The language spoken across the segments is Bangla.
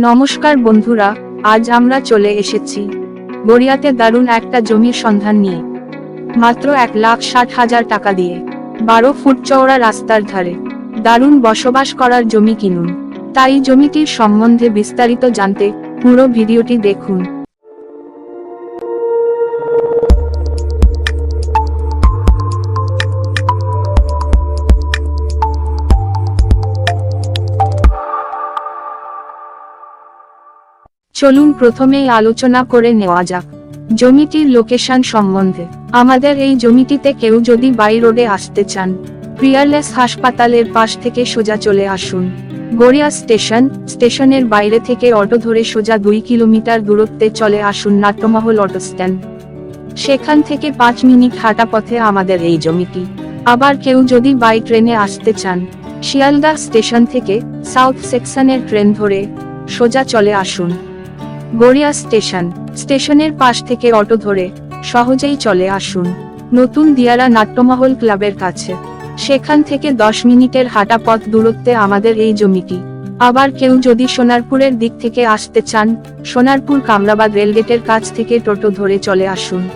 নমস্কার বন্ধুরা, আজ আমরা চলে এসেছি। গড়িয়াতে দারুণ একটা জমির সন্ধান নিয়ে। মাত্র এক লাখ ষাট হাজার টাকা দিয়ে। বারো ফুট চওড়া রাস্তার ধারে। দারুণ বসবাস করার জমি কিনুন। তাই জমিটির সম্বন্ধে বিস্তারিত জানতে পুরো ভিডিওটি দেখুন। চলুন প্রথমেই আলোচনা করে নেওয়া যাক। জমিটির লোকেশন সম্বন্ধে। আমাদের এই জমিটিতে কেউ যদি বাই রোডে আসতে চান প্রিয়ারলেস হাসপাতালের পাশ থেকে সোজা চলে আসুন। গড়িয়া স্টেশন, স্টেশনের বাইরে থেকে অটো ধরে সোজা দুই কিলোমিটার দূরত্বে চলে আসুন নাট্যমহল অটো স্ট্যান্ড। সেখান থেকে পাঁচ মিনিট হাঁটা পথে আমাদের এই জমিটি। আবার কেউ যদি বাই ট্রেনে আসতে চান, শিয়ালদা স্টেশন থেকে সাউথ সেকশনের ট্রেন ধরে সোজা চলে আসুন। গড়িয়া স্টেশন। স্টেশনের পাশ থেকে অটো ধরে সহজেই চলে আসুন। নতুন দিয়ারা নাট্যমহল ক্লাবের কাছে। সেখান থেকে দশ মিনিটের হাঁটা পথ দূরত্বে আমাদের এই জমিটি। আবার কেউ যদি সোনারপুরের দিক থেকে আসতে চান, সোনারপুর কামরাবাদ রেলগেটের কাছ থেকে টোটো ধরে চলে আসুন।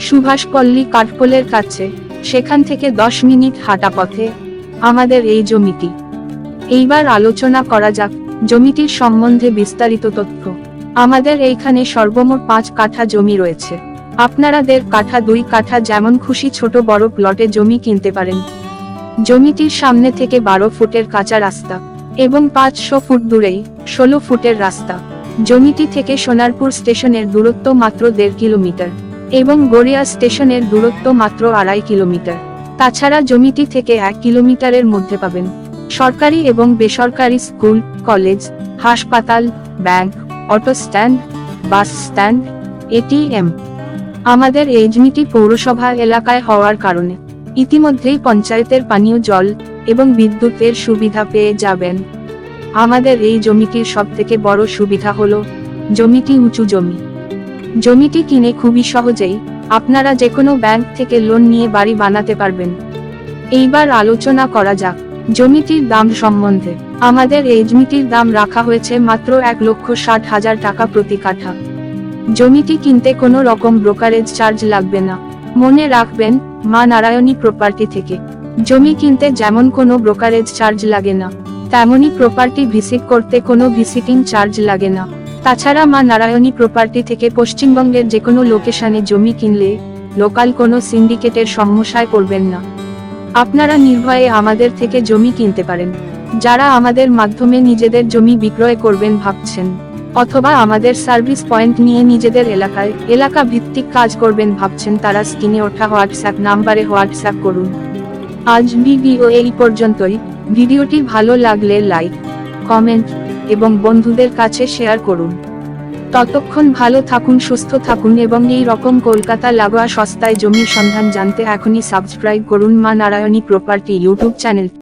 সুভাষপল্লী কাঠপোলের কাছে। সেখান থেকে দশ মিনিট হাঁটা পথে আমাদের এই জমিটি। এইবার আলোচনা করা যাক জমিটির সম্বন্ধে বিস্তারিত তথ্য। আমাদের এইখানে সর্বমোট পাঁচ কাঠা জমি রয়েছে। আপনারা দেড় কাঠা দুই কাঠা যেমন খুশি ছোট বড় প্লটে জমি কিনতে পারেন। জমিটির সামনে থেকে বারো ফুটের কাঁচা রাস্তা এবং পাঁচশো ফুট দূরেই ষোলো ফুটের রাস্তা। জমিটি থেকে সোনারপুর স্টেশনের দূরত্ব মাত্র দেড় কিলোমিটার এবং গড়িয়া স্টেশনের দূরত্ব মাত্র আড়াই কিলোমিটার। তাছাড়া জমিটি থেকে এক কিলোমিটারের মধ্যে পাবেন। সরকারি এবং বেসরকারি স্কুল, কলেজ, হাসপাতাল, bank auto stand, bus stand ATM আমাদের এই জমিটি পৌরসভা এলাকায় হওয়ার কারণে ইতিমধ্যেই পঞ্চায়েতের পানীয় জল এবং বিদ্যুতের সুবিধা পেয়ে যাবেন। আমাদের এই জমিটির সবথেকে বড় সুবিধা হল জমিটি উঁচু জমি। জমিটি কিনে খুবই সহজেই আপনারা যে কোনো ব্যাংক থেকে লোন নিয়ে বাড়ি বানাতে পারবেন। এইবার আলোচনা করা যাক। জমিটির দাম সম্বন্ধে। আমাদের এই জমিটির দাম রাখা হয়েছে মাত্র এক লক্ষ ষাট হাজার টাকা প্রতি কাঠা। জমিটি কিনতে কোনো রকম ব্রোকারেজ চার্জ লাগবে না। মনে রাখবেন, মা নারায়ণী প্রপার্টি থেকে। জমি কিনতে যেমন কোনো ব্রোকারেজ চার্জ লাগে না তেমনই প্রপার্টি ভিসিট করতে কোনো ভিসিটিং চার্জ লাগে না। তাছাড়া মা নারায়ণী প্রপার্টি থেকে পশ্চিমবঙ্গের যে কোনো লোকেশনে জমি কিনলে, লোকাল কোনো সিন্ডিকেটের সমস্যায় পড়বেন না। আপনারা নির্ভয়ে আমাদের থেকে জমি কিনতে পারেন। যারা আমাদের মাধ্যমে নিজেদের জমি বিক্রয় করবেন ভাবছেন, অথবা আমাদের সার্ভিস পয়েন্ট নিয়ে নিজেদের এলাকায় এলাকা ভিত্তিক কাজ করবেন ভাবছেন তারা স্ক্রিনে ওঠা হোয়াটসঅ্যাপ নাম্বারে হোয়াটসঅ্যাপ করুন। আজ ভিডিও এই পর্যন্তই। ভিডিওটি ভালো লাগলে লাইক, কমেন্ট এবং বন্ধুদের কাছে শেয়ার করুন। ততক্ষণ ভালো থাকুন, সুস্থ থাকুন এবং এই রকম কলকাতা লাগোয়া সস্তায় জমির সন্ধান জানতে এখনই সাবস্ক্রাইব করুন মা নারায়ণী প্রপার্টি ইউটিউব চ্যানেল